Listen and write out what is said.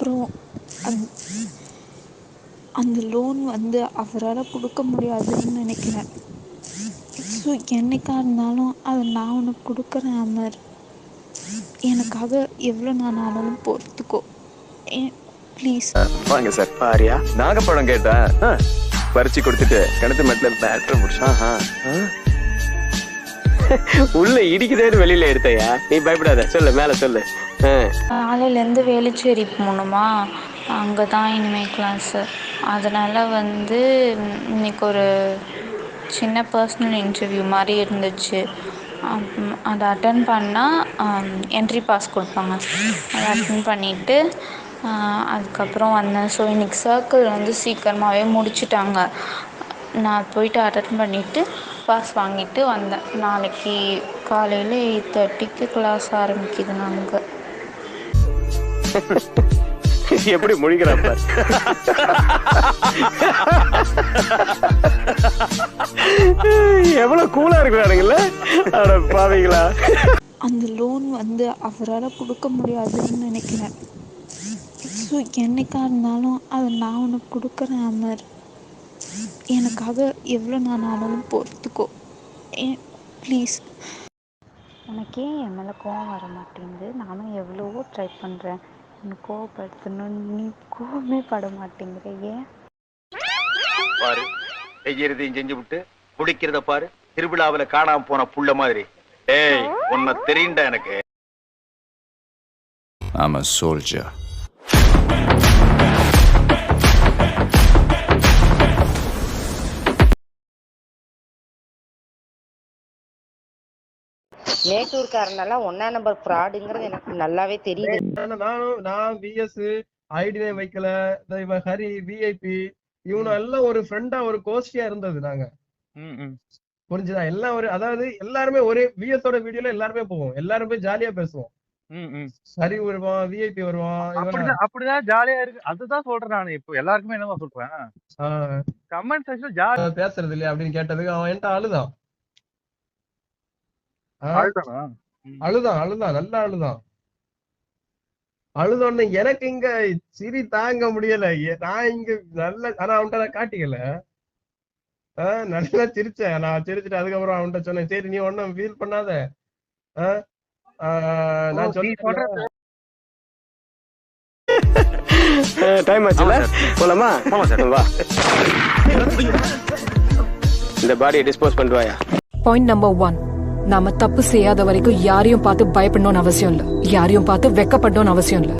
அப்புறம் அந் அந்த லோன் வந்து அவரால் கொடுக்க முடியாதுன்னு நினைக்கிறேன். ஸோ என்னைக்கா இருந்தாலும் அதை நான் உனக்கு கொடுக்குறேன் அமர். எனக்காக எவ்வளோ நான் ஆனாலும் பொறுத்துக்கோ ப்ளீஸ் வாங்க சார். பாரியா நாகப்பழம் கேட்டேன். ஆ, பறிச்சு கொடுத்துட்டு கிணத்து மெட்ல பேட்டர் ஆ. உள்ள இடிக்குதேன்னு வெளியில எடுத்தையா? நீ பயப்படாத. சொல்லு மேல சொல்லு. காலையிலேருந்து வேலுச்சேரி போகணுமா? அங்கே தான் இனிமேல் கிளாஸு அதனால் வந்து இன்னைக்கு ஒரு சின்ன பர்சனல் இன்டர்வியூ மாதிரி இருந்துச்சு. அதை அட்டன் பண்ணால் என்ட்ரி பாஸ் கொடுப்பாங்க. அதை அட்டன் பண்ணிவிட்டு அதுக்கப்புறம் வந்தேன். ஸோ இன்னைக்கு சர்க்கிள் வந்து சீக்கிரமாகவே முடிச்சிட்டாங்க. நான் போயிட்டு அட்டன் பண்ணிவிட்டு பாஸ் வாங்கிட்டு வந்தேன். நாளைக்கு காலையில் எயிட் தேர்ட்டிக்கு கிளாஸ் ஆரம்பிக்குது நாங்கள் எப்படி முழிக்கிறான் பாரு. எவ்வளவு கூலா இருக்கிறானுங்கல்ல அட பாவீங்களா அந்த லோன் வந்து அவரால் கொடுக்க முடியாதுன்னு நினைக்கிறேன். ஸோ என்னைக்கா இருந்தாலும் அதை நான் உனக்கு கொடுக்குறேன் அமர். எனக்காக எவ்வளோ நாள் ஆனாலும் பொறுத்துக்கோ. ஏன் ப்ளீஸ். உனக்கே என் மேலே கோவம் வர மாட்டேங்குது. நானும் எவ்வளவோ ட்ரை பண்ணுறேன் உன்னை கோவப்படுத்தணும்னு நீ கோவமே பட மாட்டேங்கிற. ஏன்? பாரு செய்யறதையும் செஞ்சு விட்டு குடிக்கிறத பாரு. திருவிழாவுல காணாம போன புள்ள மாதிரி. டேய் உன்னை தெரியுண்டா எனக்கு? I'm a soldier. மேட்டூர்காரனெல்லாம் ஒன்னா நம்பர் ஃப்ராடுங்கிறது எனக்கு நல்லாவே தெரியுது. நானும் நான் பிஎஸ் ஐடி நேம் வைக்கல இவன் ஹரி விஐபி இவனும் எல்லாம் ஒரு ஃப்ரெண்டா ஒரு கோஷ்டியா இருந்தது நாங்க. புரிஞ்சுதா? எல்லாம் ஒரு அதாவது எல்லாருமே ஒரே விஎஸ் ஓட வீடியோல எல்லாருமே போவோம். எல்லாரும் போய் ஜாலியா பேசுவோம். ஹரி வருவான் விஐபி வருவான் அப்படிதான் அப்படிதான் ஜாலியா இருக்கு. அதுதான் சொல்றேன் நான் இப்போ. எல்லாருக்குமே என்னவா சொல்றேன்? ஆஹ், கமெண்ட் செக்ஷன் ஜாலி அவன் பேசுறது இல்லையா அப்படின்னு கேட்டதுக்கு அவன் என்கிட்ட அழுதான்? அழுதான். அழுதான் நல்லா அழுதான். அழுதோன்னு எனக்கு இங்க சிரி தாங்க முடியல. நான் இங்க நல்ல ஆனா அவன்கிட்ட நான் காட்டிக்கல. ஆஹ் நல்லா சிரிச்சேன். நான் சிரிச்சுட்டு அதுக்கப்புறம் அவன்கிட்ட சொன்னேன் சரி நீ ஒன்னும் ஃபீல் பண்ணாத. நான் சொன்னேன் டைம் ஆச்சுல? போலாமா? வா. இந்த பாடியை டிஸ்போஸ் பண்ணிட்டு வாயா. பாயிண்ட் நம்பர் ஒன் நாம தப்பு செய்யாத வரைக்கும் யாரையும் பார்த்து பயப்படணும்னு அவசியம் இல்ல. யாரையும் பார்த்து வெக்கப்படணும்னு அவசியம் இல்ல.